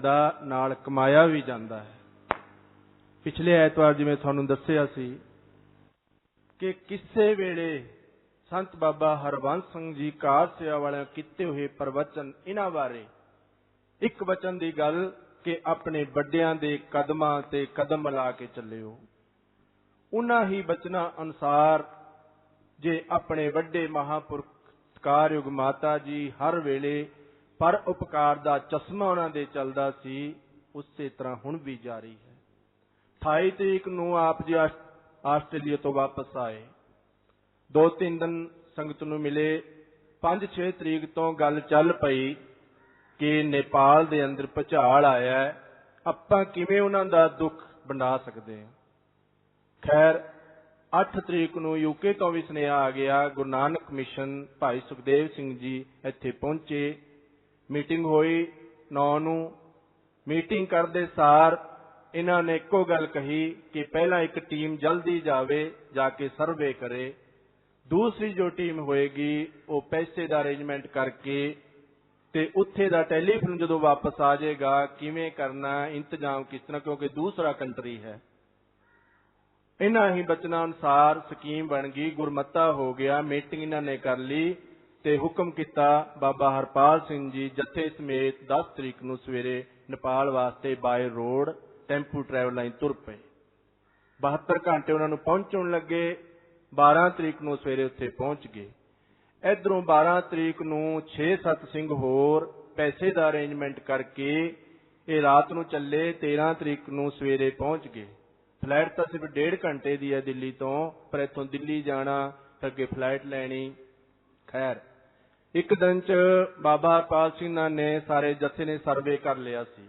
ਦਾ ਨਾਲ ਕਮਾਇਆ ਵੀ ਜਾਂਦਾ ਹੈ। ਪਿਛਲੇ ਐਤਵਾਰ ਜਿਵੇਂ ਤੁਹਾਨੂੰ ਦੱਸਿਆ ਸੀ ਕਿ ਕਿਸੇ ਵੇਲੇ ਸੰਤ ਬਾਬਾ ਹਰਬੰਸ ਸਿੰਘ ਜੀ ਕਾਰ ਸੇਵਾ ਵਾਲਿਆਂ ਕੀਤੇ ਹੋਏ ਪ੍ਰਵਚਨ ਇਹਨਾਂ ਬਾਰੇ ਇੱਕ ਵਚਨ ਦੀ ਗੱਲ ਕਿ ਆਪਣੇ ਵੱਡਿਆਂ ਦੇ ਕਦਮਾਂ ਤੇ ਕਦਮ ਲਾ ਕੇ ਚੱਲਿਓ। ਉਹਨਾਂ ਹੀ ਬਚਨਾਂ ਅਨੁਸਾਰ ਜੇ ਆਪਣੇ ਵੱਡੇ ਮਹਾਪੁਰਖ ਸਤਿਕਾਰਯੋਗ ਮਾਤਾ ਜੀ ਹਰ ਵੇਲੇ ਪਰ ਉਪਕਾਰ ਦਾ ਚਸ਼ਮਾ ਉਹਨਾਂ ਦੇ ਚੱਲਦਾ ਸੀ, ਉਸੇ ਤਰ੍ਹਾਂ ਹੁਣ ਵੀ ਜਾਰੀ ਹੈ। 28 ਤਰੀਕ ਨੂੰ ਆਪ ਜੀ ਆਸਟ੍ਰੇਲੀਆ ਤੋਂ ਵਾਪਸ ਆਏ। ਦੋ ਤਿੰਨ ਦਿਨ ਸੰਗਤ ਨੂੰ ਮਿਲੇ। 5-6 ਤਰੀਕ ਤੋਂ ਗੱਲ ਚੱਲ ਪਈ ਕਿ ਨੇਪਾਲ ਦੇ ਅੰਦਰ ਭੁਚਾਲ ਆਇਆ ਹੈ। ਆਪਾਂ ਕਿਵੇਂ ਉਹਨਾਂ ਦਾ ਦੁੱਖ ਵੰਡਾ ਸਕਦੇ ਹਾਂ? ਖੈਰ 8 ਤਰੀਕ ਨੂੰ ਯੂਕੇ ਤੋਂ ਵੀ ਸੁਨੇਹਾ ਆ ਗਿਆ। ਗੁਰੂ ਨਾਨਕ ਮਿਸ਼ਨ ਭਾਈ ਸੁਖਦੇਵ ਸਿੰਘ ਜੀ ਇੱਥੇ ਪਹੁੰਚੇ। ਮੀਟਿੰਗ ਹੋਈ 9 ਨੂੰ। ਮੀਟਿੰਗ ਕਰਦੇ ਸਾਰ ਇਹਨਾਂ ਨੇ ਇੱਕੋ ਗੱਲ ਕਹੀ ਕਿ ਪਹਿਲਾਂ ਇੱਕ ਟੀਮ ਜਲਦੀ ਜਾਵੇ, ਜਾ ਕੇ ਸਰਵੇ ਕਰੇ। ਦੂਸਰੀ ਜੋ ਟੀਮ ਹੋਏਗੀ, ਉਹ ਪੈਸੇ ਦਾ ਅਰੇਂਜਮੈਂਟ ਕਰਕੇ ਤੇ ਉੱਥੇ ਦਾ ਟੈਲੀਫੋਨ ਜਦੋਂ ਵਾਪਸ ਆ ਜਾਏਗਾ, ਕਿਵੇਂ ਕਰਨਾ, ਇੰਤਜ਼ਾਮ ਕਿਸ ਤਰ੍ਹਾਂ, ਕਿਉਂਕਿ ਦੂਸਰਾ ਕੰਟਰੀ ਹੈ। ਇਹਨਾਂ ਹੀ ਬਚਨਾਂ ਅਨੁਸਾਰ ਸਕੀਮ ਬਣ ਗਈ, ਗੁਰਮਤਾ ਹੋ ਗਿਆ, ਮੀਟਿੰਗ ਇਹਨਾਂ ਨੇ ਕਰ ਲਈ। ਤੇ ਹੁਕਮ ਕੀਤਾ ਬਾਬਾ ਹਰਪਾਲ ਸਿੰਘ ਜੀ ਜਥੇ ਸਮੇਤ 10 ਤਰੀਕ ਨੂੰ ਸਵੇਰੇ ਨੇਪਾਲ ਵਾਸਤੇ by road, tempo travel line ਤੁਰ ਪਏ। 72 ਘੰਟੇ ਉਹਨਾਂ ਨੂੰ ਪਹੁੰਚਣ ਲੱਗੇ 12 ਤਰੀਕ ਨੂੰ ਸਵੇਰੇ ਉੱਥੇ ਪਹੁੰਚ ਗਏ। ਇਧਰੋਂ 12 ਤਰੀਕ ਨੂੰ 6-7 ਸਿੰਘ ਹੋਰ ਪੈਸੇ ਦਾ ਅਰੇਂਜਮੈਂਟ ਕਰਕੇ ਇਹ ਰਾਤ ਨੂੰ ਚੱਲੇ 13 ਤਰੀਕ ਨੂੰ ਸਵੇਰੇ ਪਹੁੰਚ ਗਏ। ਫਲਾਈਟ ਤਾਂ ਸਿਰਫ 1.5 ਘੰਟੇ ਦੀ ਹੈ ਦਿੱਲੀ ਤੋਂ, ਪਰ ਇੱਥੋਂ ਦਿੱਲੀ ਜਾਣਾ, ਅੱਗੇ ਫਲਾਈਟ ਲੈਣੀ, ਖੈਰ। ਇੱਕ ਦਿਨ ਚ ਬਾਬਾ ਹਰਪਾਲ ਸਿੰਘ ਨੇ ਸਾਰੇ ਜਥੇ ਨੇ ਸਰਵੇ ਕਰ ਲਿਆ ਸੀ।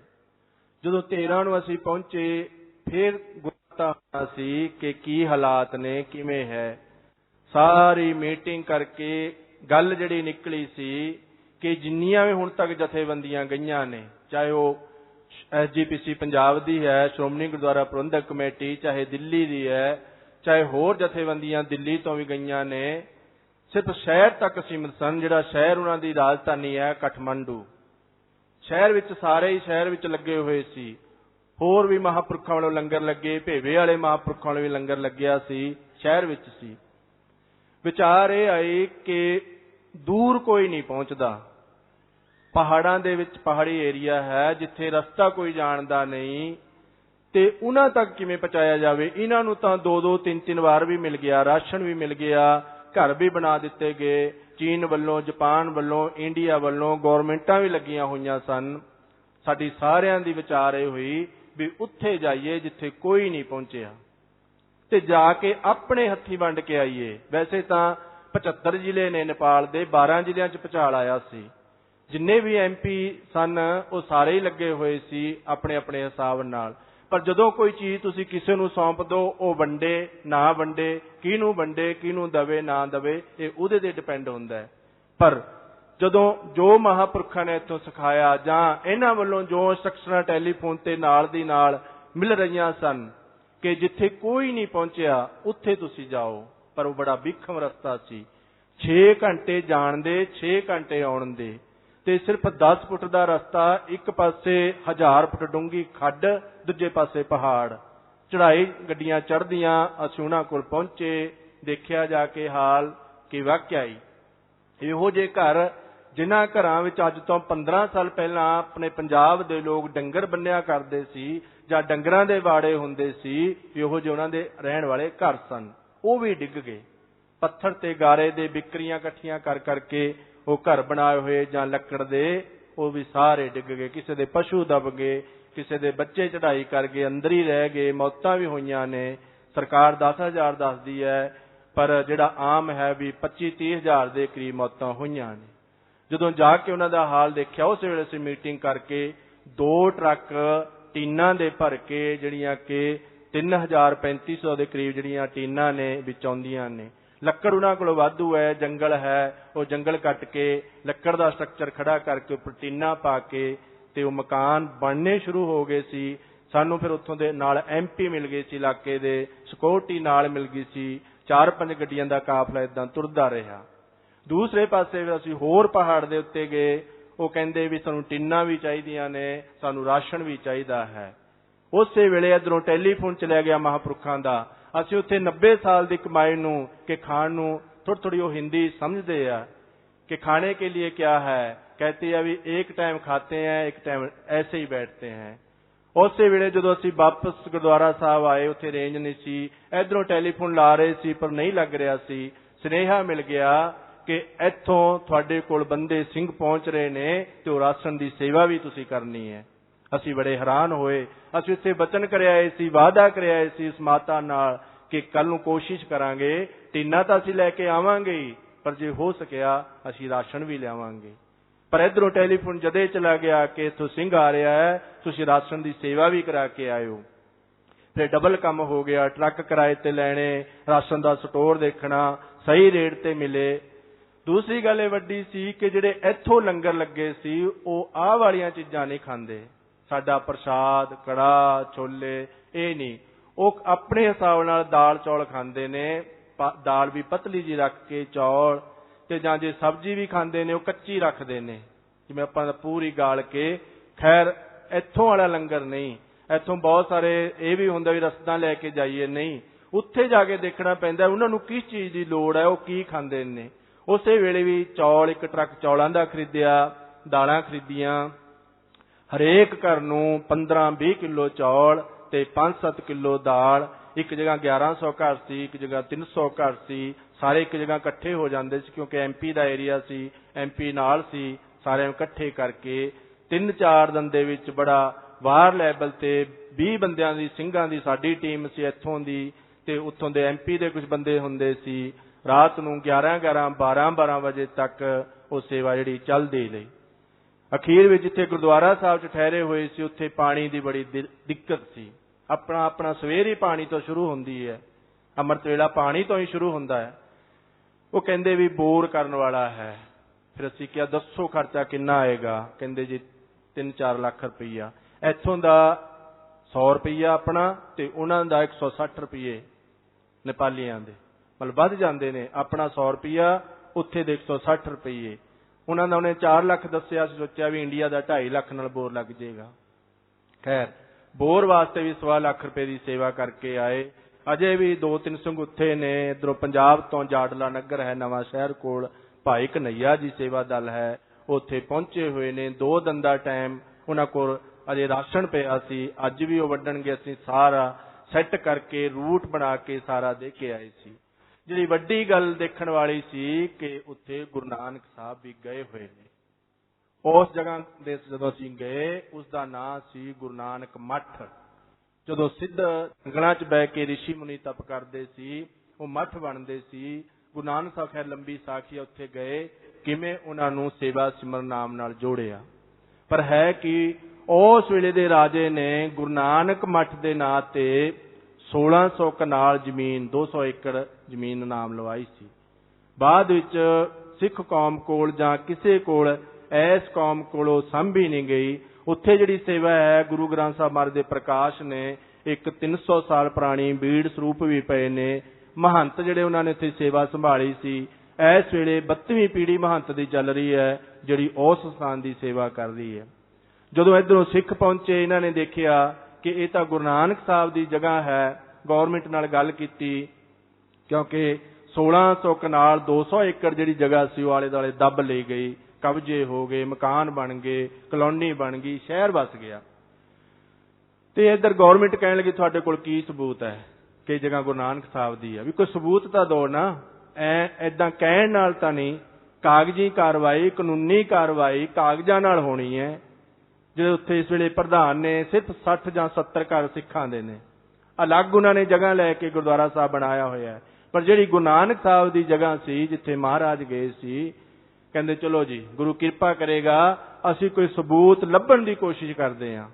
ਜਦੋਂ 13 ਨੂੰ ਅਸੀਂ ਪਹੁੰਚੇ, ਫਿਰ ਗੁਰਤਾ ਸੀ ਕਿ ਕੀ ਹਾਲਾਤ ਨੇ, ਕਿਵੇਂ ਹੈ। ਸਾਰੀ ਮੀਟਿੰਗ ਕਰਕੇ ਗੱਲ ਜਿਹੜੀ ਨਿਕਲੀ ਸੀ ਕਿ ਜਿੰਨੀਆਂ ਵੀ ਹੁਣ ਤੱਕ ਜਥੇਬੰਦੀਆਂ ਗਈਆਂ ਨੇ, ਚਾਹੇ ਉਹ ਐਸਜੀਪੀਸੀ ਪੰਜਾਬ ਦੀ ਹੈ, ਸ਼੍ਰੋਮਣੀ ਗੁਰਦੁਆਰਾ ਪ੍ਰਬੰਧਕ ਕਮੇਟੀ, ਚਾਹੇ ਦਿੱਲੀ ਦੀ ਹੈ, ਚਾਹੇ ਹੋਰ ਜਥੇਬੰਦੀਆਂ ਦਿੱਲੀ ਤੋਂ ਵੀ ਗਈਆਂ ਨੇ ਸਿਰਫ ਸ਼ਹਿਰ ਤੱਕ ਸੀਮਿਤ ਸਨ, ਜਿਹੜਾ ਸ਼ਹਿਰ ਉਹਨਾਂ ਦੀ ਰਾਜਧਾਨੀ ਹੈ ਕਠਮੰਡੂ। ਸ਼ਹਿਰ ਵਿੱਚ ਸਾਰੇ ਹੀ ਸ਼ਹਿਰ ਵਿੱਚ ਲੱਗੇ ਹੋਏ ਸੀ। ਹੋਰ ਵੀ ਮਹਾਪੁਰਖਾਂ ਵੱਲੋਂ ਲੰਗਰ ਲੱਗੇ, ਭੇਵੇ ਵਾਲੇ ਮਹਾਪੁਰਖਾਂ ਵੱਲੋਂ ਵੀ ਲੰਗਰ ਲੱਗਿਆ ਸੀ, ਸ਼ਹਿਰ ਵਿੱਚ ਸੀ। ਵਿਚਾਰ ਇਹ ਆਏ ਕਿ ਦੂਰ ਕੋਈ ਨਹੀਂ ਪਹੁੰਚਦਾ। ਪਹਾੜਾਂ ਦੇ ਵਿੱਚ ਪਹਾੜੀ ਏਰੀਆ ਹੈ, ਜਿੱਥੇ ਰਸਤਾ ਕੋਈ ਜਾਣਦਾ ਨਹੀਂ, ਤੇ ਉਹਨਾਂ ਤੱਕ ਕਿਵੇਂ ਪਹੁੰਚਾਇਆ ਜਾਵੇ? ਇਹਨਾਂ ਨੂੰ ਤਾਂ ਦੋ ਦੋ ਤਿੰਨ ਤਿੰਨ ਵਾਰ ਵੀ ਮਿਲ ਗਿਆ, ਰਾਸ਼ਨ ਵੀ ਮਿਲ ਗਿਆ ਘਰ ਵੀ ਬਣਾ ਦਿੱਤੇ ਗਏ। ਚੀਨ ਵੱਲੋਂ, ਜਾਪਾਨ ਵੱਲੋਂ, ਇੰਡੀਆ ਵੱਲੋਂ ਗਵਰਨਮੈਂਟਾਂ ਵੀ ਲੱਗੀਆਂ ਹੋਈਆਂ ਸਨ। ਸਾਡੀ ਸਾਰਿਆਂ ਦੀ ਵਿਚਾਰ ਇਹ ਹੋਈ ਵੀ ਉੱਥੇ ਜਾਈਏ ਜਿੱਥੇ ਕੋਈ ਨਹੀਂ ਪਹੁੰਚਿਆ। ਤੇ ਜਾ ਕੇ ਆਪਣੇ ਹੱਥੀ ਵੰਡ ਕੇ ਆਈਏ। ਵੈਸੇ ਤਾਂ 75 ਜ਼ਿਲ੍ਹੇ ਨੇ ਨੇਪਾਲ ਦੇ 12 ਜ਼ਿਲ੍ਹਿਆਂ 'ਚ ਪਚਾਲ ਆਇਆ ਸੀ। ਜਿੰਨੇ ਵੀ ਐਮਪੀ ਸਨ, ਉਹ ਸਾਰੇ ਹੀ ਲੱਗੇ ਹੋਏ ਸੀ ਆਪਣੇ ਆਪਣੇ ਹਿਸਾਬ ਨਾਲ। ਪਰ ਜਦੋਂ ਕੋਈ ਚੀਜ਼ ਤੁਸੀਂ ਕਿਸੇ ਨੂੰ ਸੌਂਪ ਦੋ, ਉਹ ਵੰਡੇ, ਨਾ ਵੰਡੇ, ਕਿਹਨੂੰ ਵੰਡੇ, ਕਿਹਨੂੰ ਦਵੇ, ਨਾ ਦਵੇ, ਇਹ ਉਹਦੇ ਤੇ ਡਿਪੈਂਡ ਹੁੰਦਾ ਹੈ। ਪਰ ਜਦੋਂ ਜੋ ਮਹਾਪੁਰਖਾਂ ਨੇ ਇੱਥੋਂ ਸਿਖਾਇਆ ਜਾਂ ਇਹਨਾਂ ਵੱਲੋਂ ਜੋ ਇੰਸਟਰਕਸ਼ਨਾਂ ਟੈਲੀਫੋਨ ਤੇ ਨਾਲ ਦੀ ਨਾਲ ਮਿਲ ਰਹੀਆਂ ਸਨ ਕਿ ਜਿੱਥੇ ਕੋਈ ਨਹੀਂ ਪਹੁੰਚਿਆ, ਉੱਥੇ ਤੁਸੀਂ ਜਾਓ। ਪਰ ਉਹ ਬੜਾ ਵਿਖਮ ਰਸਤਾ ਸੀ। 6 ਘੰਟੇ ਜਾਣ ਦੇ 6 ਘੰਟੇ ਆਉਣ ਦੇ। ਤੇ ਸਿਰਫ 10 ਫੁੱਟ ਦਾ ਰਸਤਾ, ਇੱਕ ਪਾਸੇ 1000 ਫੁੱਟ ਡੂੰਗੀ ਖੱਡ, ਦੂਜੇ ਪਾਸੇ ਪਹਾੜ। ਚੜ੍ਹਾਈ ਗੱਡੀਆਂ ਚੜ੍ਹਦੀਆਂ, ਅਸੀਂ ਉਹਨਾਂ ਕੋਲ ਪਹੁੰਚੇ, ਦੇਖਿਆ ਜਾ ਕੇ ਹਾਲ ਕਿ ਵਾਕਿਆ ਇਹੋ ਜੇ ਘਰ ਜਿਨ੍ਹਾਂ ਘਰਾਂ ਵਿੱਚ ਅੱਜ ਤੋਂ 15 ਸਾਲ ਪਹਿਲਾਂ ਆਪਣੇ ਪੰਜਾਬ ਦੇ ਲੋਕ ਡੰਗਰ ਬੰਨਿਆ ਕਰਦੇ ਸੀ ਜਾਂ ਡੰਗਰਾਂ ਦੇ ਬਾੜੇ ਹੁੰਦੇ ਸੀ, ਇਹੋ ਜਿਹੇ ਉਹਨਾਂ ਦੇ ਰਹਿਣ ਵਾਲੇ ਘਰ ਸਨ। ਉਹ ਵੀ ਡਿੱਗ ਗਏ। ਪੱਥਰ ਤੇ ਗਾਰੇ ਦੇ ਬਿਕਰੀਆਂ ਇਕੱਠੀਆਂ ਕਰ ਕਰਕੇ ਉਹ ਘਰ ਬਣਾਏ ਹੋਏ ਜਾਂ ਲੱਕੜ ਦੇ, ਉਹ ਵੀ ਸਾਰੇ ਡਿੱਗ ਗਏ। ਕਿਸੇ ਦੇ ਪਸ਼ੂ ਦਬ ਗਏ, ਕਿਸੇ ਦੇ ਬੱਚੇ ਚੜਾਈ ਕਰ ਗਏ, ਅੰਦਰ ਹੀ ਰਹਿ ਗਏ, ਮੌਤਾਂ ਵੀ ਹੋਈਆਂ ਨੇ। ਸਰਕਾਰ 10000 ਦੱਸਦੀ ਹੈ, ਪਰ ਜਿਹੜਾ ਆਮ ਹੈ ਵੀ 25 30000 ਦੇ ਕਰੀਬ ਮੌਤਾਂ ਹੋਈਆਂ ਨੇ। ਜਦੋਂ ਜਾ ਕੇ ਉਹਨਾਂ ਦਾ ਹਾਲ ਦੇਖਿਆ, ਉਸ ਵੇਲੇ ਅਸੀਂ ਮੀਟਿੰਗ ਕਰਕੇ ਦੋ ਟਰੱਕ ਟੀਨਾਂ ਦੇ ਭਰ ਕੇ, ਜਿਹੜੀਆਂ ਕਿ 3000 3500 ਦੇ ਕਰੀਬ ਜਿਹੜੀਆਂ ਟੀਨਾਂ ਨੇ, ਵਿੱਚ ਆਉਂਦੀਆਂ ਨੇ। ਲੱਕੜ ਉਹਨਾਂ ਕੋਲ ਵਾਧੂ ਹੈ, ਜੰਗਲ ਹੈ, ਉਹ ਜੰਗਲ ਕੱਟ ਕੇ ਲੱਕੜ ਦਾ ਸਟਰਕਚਰ ਖੜਾ ਕਰਕੇ ਉੱਪਰ ਟੀਨਾ ਪਾ ਕੇ ਤੇ ਉਹ ਮਕਾਨ ਬਣਨੇ ਸ਼ੁਰੂ ਹੋ ਗਏ ਸੀ। ਸਾਨੂੰ ਫਿਰ ਉੱਥੋਂ ਦੇ ਨਾਲ ਐਮਪੀ ਮਿਲ ਗਏ ਸੀ, ਇਲਾਕੇ ਦੇ ਸਿਕਿਉਰਿਟੀ ਨਾਲ ਮਿਲ ਗਈ ਸੀ। ਚਾਰ ਪੰਜ ਗੱਡੀਆਂ ਦਾ ਕਾਫਲਾ ਇਦਾਂ ਤੁਰਦਾ ਰਿਹਾ। ਦੂਸਰੇ ਪਾਸੇ ਅਸੀਂ ਹੋਰ ਪਹਾੜ ਦੇ ਉੱਤੇ ਗਏ। ਉਹ ਕਹਿੰਦੇ ਵੀ ਸਾਨੂੰ ਟਿੰਨਾਂ ਵੀ ਚਾਹੀਦੀਆਂ ਨੇ, ਸਾਨੂੰ ਰਾਸ਼ਨ ਵੀ ਚਾਹੀਦਾ ਹੈ। ਉਸੇ ਵੇਲੇ ਇਧਰੋਂ ਟੈਲੀਫੋਨ ਚਲਿਆ ਗਿਆ ਮਹਾਪੁਰਖਾਂ ਦਾ। ਅਸੀਂ ਉੱਥੇ 90 ਸਾਲ ਦੀ ਕਮਾਈ ਨੂੰ ਕਿ ਖਾਣ ਨੂੰ ਥੋੜੀ ਥੋੜੀ ਉਹ ਹਿੰਦੀ ਸਮਝਦੇ ਆ ਕਿ ਖਾਣੇ ਕੇ लिए क्या है कहते हैं ਵੀ ਇੱਕ ਟਾਈਮ ਖਾਤੇ हैं ਇੱਕ ਟਾਈਮ ਐਸੇ ਹੀ ਬੈਠਤੇ हैं ਉਸੇ ਵੇਲੇ ਜਦੋਂ ਅਸੀਂ ਵਾਪਸ ਗੁਰਦੁਆਰਾ ਸਾਹਿਬ ਆਏ ਉੱਥੇ ਰੇਂਜ ਨਹੀਂ ਸੀ ਇਧਰੋਂ ਟੈਲੀਫੋਨ ਲਾ ਰਹੇ ਸੀ ਪਰ ਨਹੀਂ ਲੱਗ ਰਿਹਾ ਸੀ ਸਨੇਹਾ ਮਿਲ ਗਿਆ ਕਿ ਇੱਥੋਂ ਤੁਹਾਡੇ ਕੋਲ ਬੰਦੇ ਸਿੰਘ ਪਹੁੰਚ ਰਹੇ ਨੇ ਤੇ ਉਹ ਰਾਸ਼ਨ ਦੀ ਸੇਵਾ ਵੀ ਤੁਸੀਂ ਕਰਨੀ ਹੈ ਅਸੀਂ ਬੜੇ ਹੈਰਾਨ ਹੋਏ। ਅਸੀਂ ਉੱਥੇ ਬਚਨ ਕਰਿਆ ਆਏ ਸੀ, ਵਾਅਦਾ ਕਰਿਆ ਆਏ ਸੀ ਇਸ ਮਾਤਾ ਨਾਲ ਕਿ ਕੱਲ ਨੂੰ ਕੋਸ਼ਿਸ਼ ਕਰਾਂਗੇ, ਟੀਨਾ ਤਾਂ ਅਸੀਂ ਲੈ ਕੇ ਆਵਾਂਗੇ ਪਰ ਜੇ ਹੋ ਸਕਿਆ ਅਸੀਂ ਰਾਸ਼ਨ ਵੀ ਲਿਆਵਾਂਗੇ। ਪਰ ਇਧਰੋਂ ਟੈਲੀਫੋਨ ਜਦੇ ਚਲਾ ਗਿਆ ਕਿ ਇਥੋਂ ਸਿੰਘ ਆ ਰਿਹਾ ਹੈ, ਤੁਸੀਂ ਰਾਸ਼ਨ ਦੀ ਸੇਵਾ ਵੀ ਕਰਾ ਕੇ ਆਇਓ। ਫਿਰ ਡਬਲ ਕੰਮ ਹੋ ਗਿਆ, ਟਰੱਕ ਕਿਰਾਏ ਤੇ ਲੈਣੇ, ਰਾਸ਼ਨ ਦਾ ਸਟੋਰ ਦੇਖਣਾ, ਸਹੀ ਰੇਟ ਤੇ ਮਿਲੇ। ਦੂਸਰੀ ਗੱਲ ਇਹ ਵੱਡੀ ਸੀ ਕਿ ਜਿਹੜੇ ਇੱਥੋਂ ਲੰਗਰ ਲੱਗੇ ਸੀ, ਉਹ ਆਹ ਵਾਲੀਆਂ ਚੀਜ਼ਾਂ ਨਹੀਂ ਖਾਂਦੇ। ਸਾਡਾ ਪ੍ਰਸ਼ਾਦ ਕੜਾ ਛੋਲੇ, ਇਹ ਨਹੀਂ। ਉਹ ਆਪਣੇ ਹਿਸਾਬ ਨਾਲ ਦਾਲ ਚੌਲ ਖਾਂਦੇ ਨੇ ਦਾਲ ਵੀ ਪਤਲੀ ਜੀ ਰੱਖ ਕੇ, ਚੌਲ ਤੇ ਜਾਂ ਜੇ ਸਬਜ਼ੀ ਵੀ ਖਾਂਦੇ ਨੇ, ਉਹ ਕੱਚੀ ਰੱਖਦੇ ਨੇ। ਜਿਵੇਂ ਆਪਾਂ ਪੂਰੀ ਗਾਲ ਕੇ, ਖੈਰ, ਇੱਥੋਂ ਵਾਲਾ ਲੰਗਰ ਨਹੀਂ। ਇੱਥੋਂ ਬਹੁਤ ਸਾਰੇ ਇਹ ਵੀ ਹੁੰਦਾ ਵੀ ਰਸਤਾ ਲੈ ਕੇ ਜਾਈਏ, ਨਹੀਂ। ਉੱਥੇ ਜਾ ਕੇ ਦੇਖਣਾ ਪੈਂਦਾ ਉਹਨਾਂ ਨੂੰ ਕਿਸ ਚੀਜ਼ ਦੀ ਲੋੜ ਹੈ, ਉਹ ਕੀ ਖਾਂਦੇ ਨੇ। ਉਸੇ ਵੇਲੇ ਵੀ ਚੌਲ, ਇੱਕ ਟਰੱਕ ਚੌਲਾਂ ਦਾ ਖਰੀਦਿਆ, ਦਾਲਾਂ ਖਰੀਦੀਆਂ ਹਰੇਕ ਘਰ ਨੂੰ 15-20 ਕਿਲੋ ਚੌਲ ਤੇ 5-7 ਕਿਲੋ ਦਾਲ, ਇੱਕ ਜਗ੍ਹਾ 1100 ਘਰ ਸੀ, ਇੱਕ ਜਗ੍ਹਾ 300 ਘਰ ਸੀ, ਸਾਰੇ ਇੱਕ ਜਗ੍ਹਾ ਇਕੱਠੇ ਹੋ ਜਾਂਦੇ ਸੀ ਕਿਉਂਕਿ ਐਮਪੀ ਦਾ ਏਰੀਆ ਸੀ ਐਮਪੀ ਨਾਲ ਸੀ, ਸਾਰਿਆਂ ਇਕੱਠੇ ਕਰਕੇ ਤਿੰਨ ਚਾਰ ਦਿਨ ਦੇ ਵਿੱਚ ਬੜਾ ਬਾਹਰ ਲੈਵਲ ਤੇ 20 ਬੰਦਿਆਂ ਦੀ, ਸਿੰਘਾਂ ਦੀ ਸਾਡੀ ਟੀਮ ਸੀ ਇੱਥੋਂ ਦੀ ਤੇ ਉੱਥੋਂ ਦੇ ਐਮਪੀ ਦੇ ਕੁਝ ਬੰਦੇ ਹੁੰਦੇ ਸੀ। ਰਾਤ ਨੂੰ 11 11 12 12 ਵਜੇ ਤੱਕ ਉਹ ਸੇਵਾ ਜਿਹੜੀ ਚੱਲਦੀ ਰਹੀ। ਅਖੀਰ ਵਿੱਚ ਜਿੱਥੇ ਗੁਰਦੁਆਰਾ ਸਾਹਿਬ 'ਚ ਠਹਿਰੇ ਹੋਏ ਸੀ, ਉੱਥੇ ਪਾਣੀ ਦੀ ਬੜੀ ਦਿੱਕਤ ਸੀ। ਆਪਣਾ ਆਪਣਾ ਸਵੇਰ ਹੀ ਪਾਣੀ ਤੋਂ ਸ਼ੁਰੂ ਹੁੰਦੀ ਹੈ। ਅੰਮ੍ਰਿਤ ਵੇਲਾ ਪਾਣੀ ਤੋਂ ਹੀ ਸ਼ੁਰੂ ਹੁੰਦਾ ਹੈ। ਉਹ ਕਹਿੰਦੇ ਵੀ ਬੋਰ ਕਰਨ ਵਾਲਾ ਹੈ। ਫਿਰ ਅਸੀਂ ਕਿਹਾ, ਦੱਸੋ ਖਰਚਾ ਕਿੰਨਾ ਆਏਗਾ? ਕਹਿੰਦੇ ਜੀ 3-4 ਲੱਖ ਰੁਪਈਆ। ਇੱਥੋਂ ਦਾ 100 ਰੁਪਈਆ ਆਪਣਾ ਤੇ ਉਹਨਾਂ ਦਾ 160 ਰੁਪਏ ਨੇਪਾਲੀਆਂ ਦੇ। ਮਤਲਬ ਵੱਧ ਜਾਂਦੇ ਨੇ। ਆਪਣਾ 100 ਰੁਪਈਆ, ਉੱਥੇ ਦੇ 160 ਰੁਪਏ ਉਹਨਾਂ ਦਾ ਉਹਨੇ 4 ਲੱਖ ਦੱਸਿਆ ਸੀ, ਸੋਚਿਆ ਵੀ ਇੰਡੀਆ ਦਾ 2.5 ਲੱਖ ਨਾਲ ਬੋਰ ਲੱਗ ਜਾਏਗਾ। ਖੈਰ, ਬੋਰ ਵਾਸਤੇ ਵੀ 1.5 ਲੱਖ ਰੁਪਏ ਦੀ ਸੇਵਾ ਕਰਕੇ ਆਏ। ਅਜੇ ਵੀ ਦੋ ਤਿੰਨ ਸੰਗੁੱਥੇ ਨੇ, ਇਧਰੋਂ ਪੰਜਾਬ ਤੋਂ ਜਾੜਲਾ ਨਗਰ ਹੈ, ਨਵਾਂ ਸ਼ਹਿਰ ਕੋਲ ਭਾਈ ਕਨਈਆ ਜੀ ਸੇਵਾ ਦਲ ਹੈ, ਉੱਥੇ ਪਹੁੰਚੇ ਹੋਏ ਨੇ। ਦੋ ਦਿਨ ਦਾ ਟਾਈਮ ਉਹਨਾਂ ਕੋਲ ਅਜੇ ਰਾਸ਼ਨ ਪਿਆ ਸੀ। ਅੱਜ ਵੀ ਉਹ ਵੱਢਣਗੇ, ਅਸੀਂ ਸਾਰਾ ਸੈੱਟ ਕਰਕੇ ਰੂਟ ਬਣਾ ਕੇ ਸਾਰਾ ਦੇ ਕੇ ਆਏ ਸੀ। ਜਿਹੜੀ ਵੱਡੀ ਗੱਲ ਦੇਖਣ ਵਾਲੀ ਸੀ ਕਿ ਉੱਥੇ ਗੁਰੂ ਨਾਨਕ ਸਾਹਿਬ ਵੀ ਗਏ ਹੋਏ ਨੇ। ਉਸ ਜਗ੍ਹਾ ਦੇ ਜਦੋਂ ਅਸੀਂ ਗਏ ਉਸ ਦਾ ਨਾਂ ਸੀ ਗੁਰੂ ਨਾਨਕ ਮੱਠ। ਜਦੋਂ ਸਿੱਧ ਜੰਗਲਾਂ 'ਚ ਬੈ ਕੇ ઋષਿ ਮੁਨੀ ਤਪ ਕਰਦੇ ਸੀ, ਉਹ ਮੱਠ ਬਣਦੇ ਸੀ, ਗੁਰੂ ਨਾਨਕ ਸਾਹਿਬ ਖੈਰ ਲੰਬੀ ਸਾਖੀ ਉੱਥੇ ਗਏ, ਕਿਵੇਂ ਉਹਨਾਂ ਨੂੰ ਸੇਵਾ ਸਿਮਰਨ ਨਾਮ ਨਾਲ ਜੋੜਿਆ। ਪਰ ਹੈ ਕਿ ਉਸ ਵੇਲੇ ਦੇ ਰਾਜੇ ਨੇ ਗੁਰੂ ਨਾਨਕ ਮੱਠ ਦੇ ਨਾਂ ਤੇ 1600 ਕਨਾਲ ਜ਼ਮੀਨ 200 ਏਕੜ ਜ਼ਮੀਨ ਨਾਮ ਲਵਾਈ ਸੀ। ਬਾਅਦ ਵਿੱਚ ਸਿੱਖ ਕੌਮ ਕੋਲ ਜਾਂ ਕਿਸੇ ਕੋਲ ਐਸ ਕੌਮ ਕੋਲੋਂ ਸੰਭੀ ਨਹੀਂ ਗਈ। ਉੱਥੇ ਜਿਹੜੀ ਸੇਵਾ ਹੈ, ਗੁਰੂ ਗ੍ਰੰਥ ਸਾਹਿਬ ਮਹਾਰਾਜ ਦੇ ਪ੍ਰਕਾਸ਼ ਨੇ ਇੱਕ 300 ਸਾਲ ਪੁਰਾਣੀ ਬੀੜ ਸਰੂਪ ਵੀ ਪਏ ਨੇ। ਮਹੰਤ ਜਿਹੜੇ ਉਹਨਾਂ ਨੇ ਇੱਥੇ ਸੇਵਾ ਸੰਭਾਲੀ ਸੀ, ਇਸ ਵੇਲੇ 32ਵੀਂ ਪੀੜ੍ਹੀ ਮਹੰਤ ਦੀ ਚੱਲ ਰਹੀ ਹੈ, ਜਿਹੜੀ ਉਸ ਸਥਾਨ ਦੀ ਸੇਵਾ ਕਰ ਰਹੀ ਹੈ। ਜਦੋਂ ਇਧਰੋਂ ਸਿੱਖ ਪਹੁੰਚੇ, ਇਹਨਾਂ ਨੇ ਦੇਖਿਆ ਕਿ ਇਹ ਤਾਂ ਗੁਰੂ ਨਾਨਕ ਸਾਹਿਬ ਦੀ ਜਗ੍ਹਾ ਹੈ ਗਵਰਨਮੈਂਟ ਨਾਲ ਗੱਲ ਕੀਤੀ, ਕਿਉਂਕਿ 1600 ਕਨਾਲ 200 ਏਕੜ ਜਿਹੜੀ ਜਗ੍ਹਾ ਸੀ, ਉਹ ਆਲੇ ਦਾਲੇ ਦੱਬ ਲਈ ਗਈ, ਕਬਜ਼ੇ ਹੋ ਗਏ, ਮਕਾਨ ਬਣ ਗਏ, ਕਲੋਨੀ ਬਣ ਗਈ, ਸ਼ਹਿਰ ਵਸ ਗਿਆ। ਤੇ ਇਧਰ ਗਵਰਨਮੈਂਟ ਕਹਿਣ ਲੱਗੀ, ਤੁਹਾਡੇ ਕੋਲ ਕੀ ਸਬੂਤ ਹੈ ਕਿ ਜਗ੍ਹਾ ਗੁਰੂ ਨਾਨਕ ਸਾਹਿਬ ਦੀ ਹੈ ਵੀ ਕੋਈ ਸਬੂਤ ਤਾਂ ਦੋ ਨਾ, ਐ ਐਦਾਂ ਕਹਿਣ ਨਾਲ ਤਾਂ ਨਹੀਂ, ਕਾਗਜ਼ੀ ਕਾਰਵਾਈ, ਕਾਨੂੰਨੀ ਕਾਰਵਾਈ ਕਾਗਜ਼ਾਂ ਨਾਲ ਹੋਣੀ ਹੈ। ਜਿਹੜੇ ਉੱਥੇ ਇਸ ਵੇਲੇ ਪ੍ਰਧਾਨ ਨੇ, ਸਿਰਫ 60 ਜਾਂ 70 ਘਰ ਸਿੱਖਾਂ ਦੇ ਨੇ। ਅਲੱਗ ਉਹਨਾਂ ਨੇ ਜਗ੍ਹਾ ਲੈ ਕੇ ਗੁਰਦੁਆਰਾ ਸਾਹਿਬ ਬਣਾਇਆ ਹੋਇਆ ਹੈ। ਪਰ ਜਿਹੜੀ ਗੁਰੂ ਨਾਨਕ ਸਾਹਿਬ ਦੀ ਜਗ੍ਹਾ ਸੀ, ਜਿੱਥੇ ਮਹਾਰਾਜ ਗਏ ਸੀ, ਕਹਿੰਦੇ, ਚਲੋ ਜੀ, ਗੁਰੂ ਕਿਰਪਾ ਕਰੇਗਾ, ਅਸੀਂ ਕੋਈ ਸਬੂਤ ਲੱਭਣ ਦੀ ਕੋਸ਼ਿਸ਼ ਕਰਦੇ ਹਾਂ।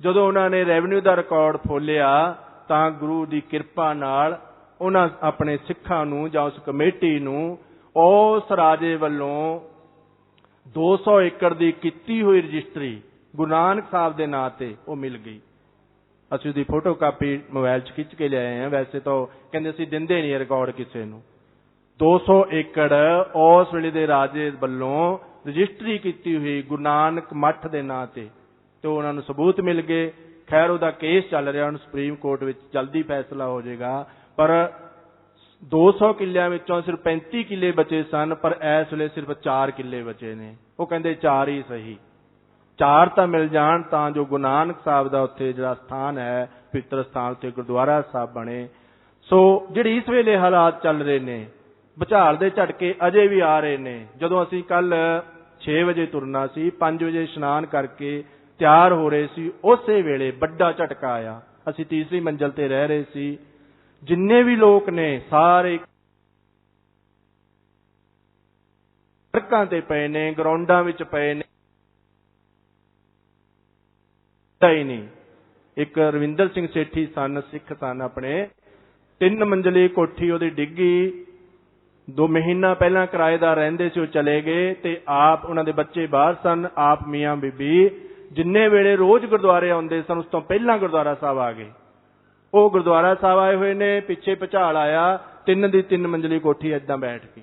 ਜਦੋਂ ਉਹਨਾਂ ਨੇ ਰੈਵਨਿਊ ਦਾ ਰਿਕਾਰਡ ਫੋਲਿਆ ਤਾਂ ਗੁਰੂ ਦੀ ਕਿਰਪਾ ਨਾਲ ਉਹਨਾਂ ਆਪਣੇ ਸਿੱਖਾਂ ਨੂੰ ਜਾਂ ਉਸ ਕਮੇਟੀ ਨੂੰ ਉਸ ਰਾਜੇ ਵੱਲੋਂ 200 ਏਕੜ ਦੀ ਕੀਤੀ ਹੋਈ ਰਜਿਸਟਰੀ ਗੁਰੂ ਨਾਨਕ ਸਾਹਿਬ ਦੇ ਨਾਂ ਤੇ ਉਹ ਮਿਲ ਗਈ। ਅਸੀਂ ਉਹਦੀ ਫੋਟੋ ਕਾਪੀ ਮੋਬਾਈਲ 'ਚ ਖਿੱਚ ਕੇ ਲਿਆਏ ਆ ਵੈਸੇ ਤਾਂ ਕਹਿੰਦੇ ਅਸੀਂ ਦਿੰਦੇ ਨਹੀਂ ਰਿਕਾਰਡ ਕਿਸੇ ਨੂੰ। 200 ਏਕੜ ਉਸ ਵੇਲੇ ਦੇ ਰਾਜੇ ਵੱਲੋਂ ਰਜਿਸਟਰੀ ਕੀਤੀ ਹੋਈ ਗੁਰੂ ਨਾਨਕ ਮੱਠ ਦੇ ਨਾਂ ਤੇ ਤੇ ਉਹਨਾਂ ਨੂੰ ਸਬੂਤ ਮਿਲ ਗਏ। ਖੈਰ, ਉਹਦਾ ਕੇਸ ਚੱਲ ਰਿਹਾ। ਹੁਣ ਸੁਪਰੀਮ ਕੋਰਟ ਵਿੱਚ ਜਲਦੀ ਫੈਸਲਾ ਹੋ ਜਾਏਗਾ। ਪਰ 200 ਕਿੱਲਿਆਂ ਵਿੱਚੋਂ ਸਿਰਫ 35 ਕਿੱਲੇ ਬਚੇ ਸਨ, ਪਰ ਇਸ ਵੇਲੇ ਸਿਰਫ 4 ਕਿੱਲੇ ਬਚੇ ਨੇ। ਉਹ ਕਹਿੰਦੇ 4 ਹੀ ਸਹੀ। ਚਾਰ ਤਾਂ ਮਿਲ ਜਾਣ ਤਾਂ ਜੋ ਗੁਰੂ ਨਾਨਕ ਸਾਹਿਬ ਦਾ ਉੱਥੇ ਜਿਹੜਾ ਸਥਾਨ ਹੈ, ਪਵਿੱਤਰ ਸਥਾਨ ਤੇ ਗੁਰਦੁਆਰਾ ਸਾਹਿਬ ਬਣੇ। ਸੋ ਜਿਹੜੇ ਇਸ ਵੇਲੇ ਹਾਲਾਤ ਚੱਲ ਰਹੇ ਨੇ ਭੁਚਾਲ ਦੇ ਝਟਕੇ ਅਜੇ ਵੀ ਆ ਰਹੇ ਨੇ। ਜਦੋਂ ਅਸੀਂ ਕੱਲ 6 ਵਜੇ ਤੁਰਨਾ ਸੀ 5 ਵਜੇ ਇਸ਼ਨਾਨ ਕਰਕੇ ਤਿਆਰ ਹੋ ਰਹੇ ਸੀ, ਉਸੇ ਵੇਲੇ ਵੱਡਾ ਝਟਕਾ ਆਇਆ। ਅਸੀਂ ਤੀਸਰੀ ਮੰਜ਼ਲ ਤੇ ਰਹਿ ਰਹੇ ਸੀ। ਜਿੰਨੇ ਵੀ ਲੋਕ ਨੇ, ਸਾਰੇ ਸੜਕਾਂ ਤੇ ਪਏ ਨੇ, ਗਰਾਊਂਡਾਂ ਵਿੱਚ ਪਏ ਨੇ ਪਤਾ ਹੀ ਨਹੀਂ। ਇੱਕ ਰਵਿੰਦਰ ਸਿੰਘ ਸੇਠੀ ਸਨ, ਸਿੱਖ ਸਨ ਆਪਣੇ। ਤਿੰਨ ਮੰਜ਼ਲੀ ਕੋਠੀ ਉਹਦੀ ਡਿੱਗੀ। ਦੋ ਮਹੀਨਾ ਪਹਿਲਾਂ ਕਿਰਾਏਦਾਰ ਰਹਿੰਦੇ ਸੀ, ਉਹ ਚਲੇ ਗਏ ਤੇ ਆਪ ਉਹਨਾਂ ਦੇ ਬੱਚੇ ਬਾਹਰ ਸਨ, ਆਪ ਮੀਆਂ ਬੀਬੀ। ਜਿੰਨੇ ਵੇਲੇ ਰੋਜ਼ ਗੁਰਦੁਆਰੇ ਆਉਂਦੇ ਸਨ, ਉਸ ਤੋਂ ਪਹਿਲਾਂ ਗੁਰਦੁਆਰਾ ਸਾਹਿਬ ਆ ਗਏ। ਉਹ ਗੁਰਦੁਆਰਾ ਸਾਹਿਬ ਆਏ ਹੋਏ ਨੇ, ਪਿੱਛੇ ਭੁਚਾਲ ਆਇਆ, ਤਿੰਨ ਦੀ ਤਿੰਨ ਮੰਜ਼ਲੀ ਕੋਠੀ ਏਦਾਂ ਬੈਠ ਗਈ।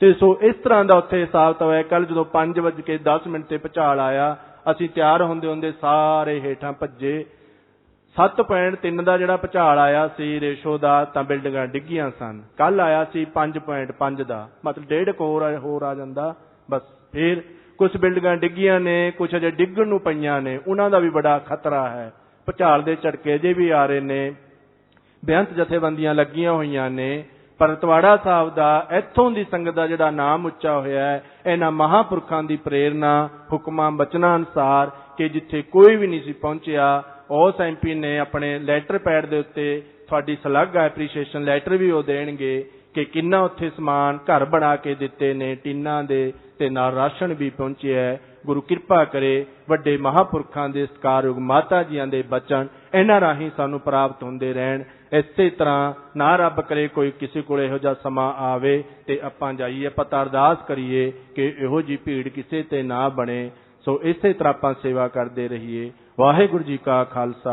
ਤੇ ਸੋ ਇਸ ਤਰ੍ਹਾਂ ਦਾ ਉੱਥੇ ਹਿਸਾਬ ਹੋਇਆ। ਕੱਲ ਜਦੋਂ 5:10 ਮਿੰਟ ਤੇ ਭੁਚਾਲ ਆਇਆ ਅਸੀਂ ਤਿਆਰ ਹੁੰਦੇ ਹੁੰਦੇ ਸਾਰੇ ਹੇਠਾਂ ਭੱਜੇ। 7.3 ਦਾ ਜਿਹੜਾ ਭੁਚਾਲ ਆਇਆ ਸੀ, ਰੇਸ਼ੋ ਦਾ, ਤਾਂ ਬਿਲਡਿੰਗਾਂ ਡਿੱਗੀਆਂ ਸਨ। ਕੱਲ ਆਇਆ ਸੀ 5.5 ਦਾ। ਮਤਲਬ ਡੇਢ ਕੋਰ ਹੋਰ ਆ- ਜਾਂਦਾ। ਬਸ ਫਿਰ ਕੁਝ ਬਿਲਡਿੰਗਾਂ ਡਿੱਗੀਆਂ ਨੇ ਕੁਝ ਅਜੇ ਡਿੱਗਣ ਨੂੰ ਪਈਆਂ ਨੇ। ਉਹਨਾਂ ਦਾ ਵੀ ਬੜਾ ਖਤਰਾ ਹੈ। ਭੁਚਾਲ ਦੇ ਝਟਕੇ ਅਜੇ ਵੀ ਆ ਰਹੇ ਨੇ, ਬੇਅੰਤ ਜਥੇਬੰਦੀਆਂ ਲੱਗੀਆਂ ਹੋਈਆਂ ਨੇ। ਪਰ ਤਵਾੜਾ ਸਾਹਿਬ ਦਾ, ਇੱਥੋਂ ਦੀ ਸੰਗਤ ਦਾ ਜਿਹੜਾ ਨਾਮ ਉੱਚਾ ਹੋਇਆ ਹੈ, ਇਹਨਾਂ ਮਹਾਪੁਰਖਾਂ ਦੀ ਪ੍ਰੇਰਣਾ, ਹੁਕਮਾਂ, ਬਚਨਾਂ ਅਨੁਸਾਰ ਕਿ ਜਿੱਥੇ ਕੋਈ ਵੀ ਨਹੀਂ ਸੀ ਪਹੁੰਚਿਆ, ਉਸ ਐਮਪੀ ਨੇ ਆਪਣੇ ਲੈਟਰ ਪੈਡ ਦੇ ਉੱਤੇ ਤੁਹਾਡੀ ਸਲਾਘਾ ਐਪਰੀਸ਼ੀਏਸ਼ਨ ਲੈਟਰ ਵੀ ਉਹ ਦੇਣਗੇ। ਕਿ ਕਿੰਨਾ ਉੱਥੇ ਸਮਾਨ ਘਰ ਬਣਾ ਕੇ ਦਿੱਤੇ ਨੇ, ਟੀਨਾਂ ਦੇ ਤੇ ਨਾਲ ਰਾਸ਼ਨ ਵੀ ਪਹੁੰਚਿਆ ਗੁਰੂ ਕਿਰਪਾ ਕਰੇ ਵੱਡੇ ਮਹਾਪੁਰਖਾਂ ਦੇ ਸਤਿਕਾਰਯੋਗ ਮਾਤਾ ਜੀਆਂ ਦੇ ਬਚਨ ਇਹਨਾਂ ਰਾਹੀਂ ਸਾਨੂੰ ਪ੍ਰਾਪਤ ਹੁੰਦੇ ਰਹਿਣ। ਇਸੇ ਤਰ੍ਹਾਂ ਨਾ ਰੱਬ ਕਰੇ ਕੋਈ ਕਿਸੇ ਕੋਲ ਇਹੋ ਜਿਹਾ ਸਮਾਂ ਆਵੇ ਤੇ ਆਪਾਂ ਜਾਈਏ ਪਤਾ ਅਰਦਾਸ ਕਰੀਏ ਕਿ ਇਹੋ ਜੀ ਭੀੜ ਕਿਸੇ ਤੇ ਨਾ ਬਣੇ। ਸੋ ਇਸੇ ਤਰ੍ਹਾਂ ਆਪਾਂ ਸੇਵਾ ਕਰਦੇ ਰਹੀਏ। ਵਾਹਿਗੁਰੂ ਜੀ ਕਾ ਖਾਲਸਾ।